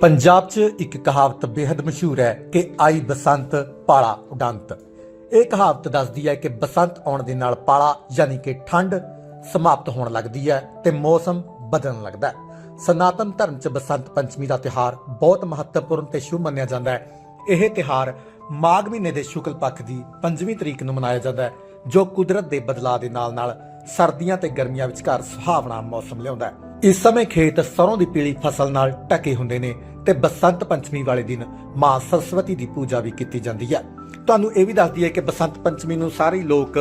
ਪੰਜਾਬ 'ਚ ਇੱਕ ਕਹਾਵਤ ਬੇहद ਮਸ਼ਹੂਰ ਹੈ ਕਿ ਆਈ ਬਸੰਤ, ਪਾਲਾ ਉਡੰਤ। ਇਹ ਕਹਾਵਤ ਦੱਸਦੀ ਹੈ ਕਿ ਬਸੰਤ ਆਉਣ ਦੇ ਨਾਲ ਪਾਲਾ ਯਾਨੀ ਕਿ ਠੰਡ ਸਮਾਪਤ ਹੋਣ ਲੱਗਦੀ ਹੈ ਤੇ ਮੌਸਮ ਬਦਲਣ ਲੱਗਦਾ ਹੈ। ਸਨਾਤਨ ਧਰਮ 'ਚ ਬਸੰਤ ਪੰਚਮੀ ਦਾ ਤਿਹਾਰ ਬਹੁਤ ਮਹੱਤਵਪੂਰਨ ਤੇ ਸ਼ੁਭ ਮੰਨਿਆ ਜਾਂਦਾ ਹੈ। ਇਹ ਤਿਹਾਰ ਮਾਘ ਮਹੀਨੇ ਦੇ ਸ਼ੁਕਲ ਪੱਖ ਦੀ 5ਵੀਂ ਤਰੀਕ ਨੂੰ ਮਨਾਇਆ ਜਾਂਦਾ ਹੈ, ਜੋ ਕੁਦਰਤ ਦੇ ਬਦਲਾਅ ਦੇ ਨਾਲ-ਨਾਲ ਸਰਦੀਆਂ ਤੇ ਗਰਮੀਆਂ ਵਿਚਕਾਰ ਸੁਹਾਵਣਾ ਮੌਸਮ ਲਿਆਉਂਦਾ ਹੈ। ਇਸ ਸਮੇਂ ਖੇਤ ਸਰੋਂ ਦੀ ਪੀਲੀ ਫਸਲ ਨਾਲ ਢਕੇ ਹੁੰਦੇ ਨੇ ਤੇ ਬਸੰਤ ਪੰਚਮੀ ਵਾਲੇ ਦਿਨ ਮਾਂ ਸਰਸਵਤੀ ਦੀ ਪੂਜਾ ਵੀ ਕੀਤੀ ਜਾਂਦੀ ਹੈ। ਤੁਹਾਨੂੰ ਇਹ ਵੀ ਦੱਸਦੀ ਹੈ ਕਿ ਬਸੰਤ ਪੰਚਮੀ ਨੂੰ ਸਾਰੇ ਲੋਕ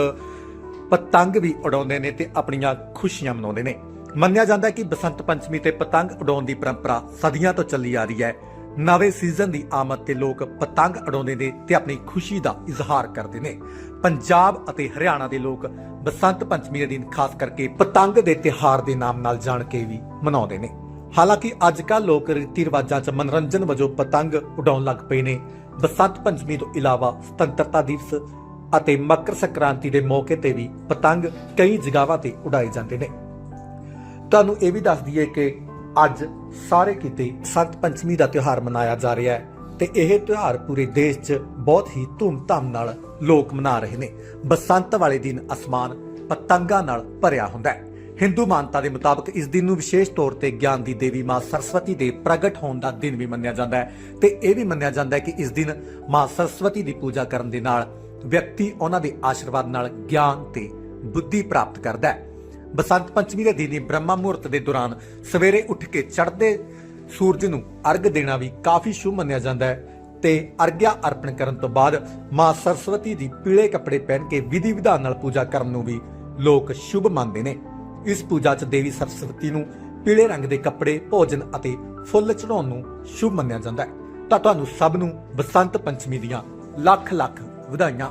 ਪਤੰਗ ਵੀ ਉਡਾਉਂਦੇ ਨੇ ਤੇ ਆਪਣੀਆਂ ਖੁਸ਼ੀਆਂ ਮਨਾਉਂਦੇ ਨੇ। ਮੰਨਿਆ ਜਾਂਦਾ ਹੈ ਕਿ ਬਸੰਤ ਪੰਚਮੀ ਤੇ ਪਤੰਗ ਉਡਾਉਣ ਦੀ ਪਰੰਪਰਾ ਸਦੀਆਂ ਤੋਂ ਚੱਲੀ ਆ ਰਹੀ ਹੈ। ਨਵੇਂ ਸੀਜ਼ਨ ਦੀ ਆਮਦ ਤੇ ਲੋਕ ਪਤੰਗ ਉਡਾਉਂਦੇ ਨੇ ਤੇ ਆਪਣੀ ਖੁਸ਼ੀ ਦਾ ਇਜ਼ਹਾਰ ਕਰਦੇ ਨੇ। ਪੰਜਾਬ ਅਤੇ ਹਰਿਆਣਾ ਦੇ ਲੋਕ ਬਸੰਤ ਪੰਚਮੀ ਦੇ ਦਿਨ ਖਾਸ ਕਰਕੇ ਪਤੰਗ ਦੇ ਤਿਹਾਰ ਦੇ ਨਾਮ ਨਾਲ ਜਾਣ ਕੇ ਵੀ ਮਨਾਉਂਦੇ ਨੇ। ਹਾਲਾਂਕਿ ਅੱਜ ਕੱਲ੍ਹ ਲੋਕ ਰੀਤੀ ਰਿਵਾਜਾਂ 'ਚ ਮਨੋਰੰਜਨ ਵਜੋਂ ਪਤੰਗ ਉਡਾਉਣ ਲੱਗ ਪਏ ਨੇ। ਬਸੰਤ ਪੰਚਮੀ ਤੋਂ ਇਲਾਵਾ ਸੁਤੰਤਰਤਾ ਦਿਵਸ ਅਤੇ ਮਕਰ ਸੰਕ੍ਰਾਂਤੀ ਦੇ ਮੌਕੇ ਤੇ ਵੀ ਪਤੰਗ ਕਈ ਜਗ੍ਹਾਵਾਂ ਤੇ ਉਡਾਏ ਜਾਂਦੇ ਨੇ। ਤੁਹਾਨੂੰ ਇਹ ਵੀ ਦੱਸ ਦਈਏ ਕਿ ਅੱਜ ਸਾਰੇ ਕਿਤੇ ਸੰਤ ਪੰਚਮੀ ਦਾ ਤਿਉਹਾਰ ਮਨਾਇਆ ਜਾ ਰਿਹਾ ਹੈ ਤੇ ਇਹ ਤਿਉਹਾਰ ਪੂਰੇ ਦੇਸ਼ 'ਚ ਬਹੁਤ ਹੀ ਧੂਮ ਧਾਮ ਨਾਲ ਲੋਕ ਮਨਾ ਰਹੇ ਨੇ। ਬਸੰਤ ਵਾਲੇ ਦਿਨ ਅਸਮਾਨ ਪਤੰਗਾਂ ਨਾਲ ਭਰਿਆ ਹੁੰਦਾ ਹੈ। ਹਿੰਦੂ ਮਾਨਤਾ ਦੇ ਮੁਤਾਬਕ ਇਸ ਦਿਨ ਨੂੰ ਵਿਸ਼ੇਸ਼ ਤੌਰ ਤੇ ਗਿਆਨ ਦੀ ਦੇਵੀ ਮਾਂ ਸਰਸਵਤੀ ਦੇ ਪ੍ਰਗਟ ਹੋਣ ਦਾ ਦਿਨ ਵੀ ਮੰਨਿਆ ਜਾਂਦਾ ਹੈ ਤੇ ਇਹ ਵੀ ਮੰਨਿਆ ਜਾਂਦਾ ਹੈ ਕਿ ਇਸ ਦਿਨ ਮਾਂ ਸਰਸਵਤੀ ਦੀ ਪੂਜਾ ਕਰਨ ਦੇ ਨਾਲ ਵਿਅਕਤੀ ਉਹਨਾਂ ਦੇ ਆਸ਼ੀਰਵਾਦ ਨਾਲ ਗਿਆਨ ਤੇ ਬੁੱਧੀ ਪ੍ਰਾਪਤ ਕਰਦਾ ਹੈ। ਬਸੰਤ ਪੰਚਮੀ ਦੇ ਦਿਨ ਬ੍ਰਹਮਾ ਮੁਹੂਰਤ ਦੇ ਦੌਰਾਨ ਸਵੇਰੇ ਉੱਠ ਕੇ ਚੜ੍ਹਦੇ ਸੂਰਜ ਨੂੰ ਅਰਗ ਦੇਣਾ ਵੀ ਕਾਫੀ ਸ਼ੁਭ ਮੰਨਿਆ ਜਾਂਦਾ ਹੈ ਤੇ ਅਰਗਿਆ ਅਰਪਣ ਕਰਨ ਤੋਂ ਬਾਅਦ ਮਾਂ ਸਰਸਵਤੀ ਦੀ ਪੀਲੇ ਕੱਪੜੇ ਪਹਿਨ ਕੇ ਵਿਧੀ ਵਿਧਾਨ ਨਾਲ ਪੂਜਾ ਕਰਨ ਨੂੰ ਵੀ ਲੋਕ ਸ਼ੁਭ ਮੰਨਦੇ ਨੇ। ਇਸ ਪੂਜਾ 'ਚ ਦੇਵੀ ਸਰਸਵਤੀ ਨੂੰ ਪੀਲੇ ਰੰਗ ਦੇ ਕੱਪੜੇ, ਭੋਜਨ ਅਤੇ ਫੁੱਲ ਚੜਾਉਣ ਨੂੰ ਸ਼ੁਭ ਮੰਨਿਆ ਜਾਂਦਾ ਹੈ। ਤਾਂ ਤੁਹਾਨੂੰ ਸਭ ਨੂੰ ਬਸੰਤ ਪੰਚਮੀ ਦੀਆਂ ਲੱਖ ਲੱਖ ਵਧਾਈਆਂ।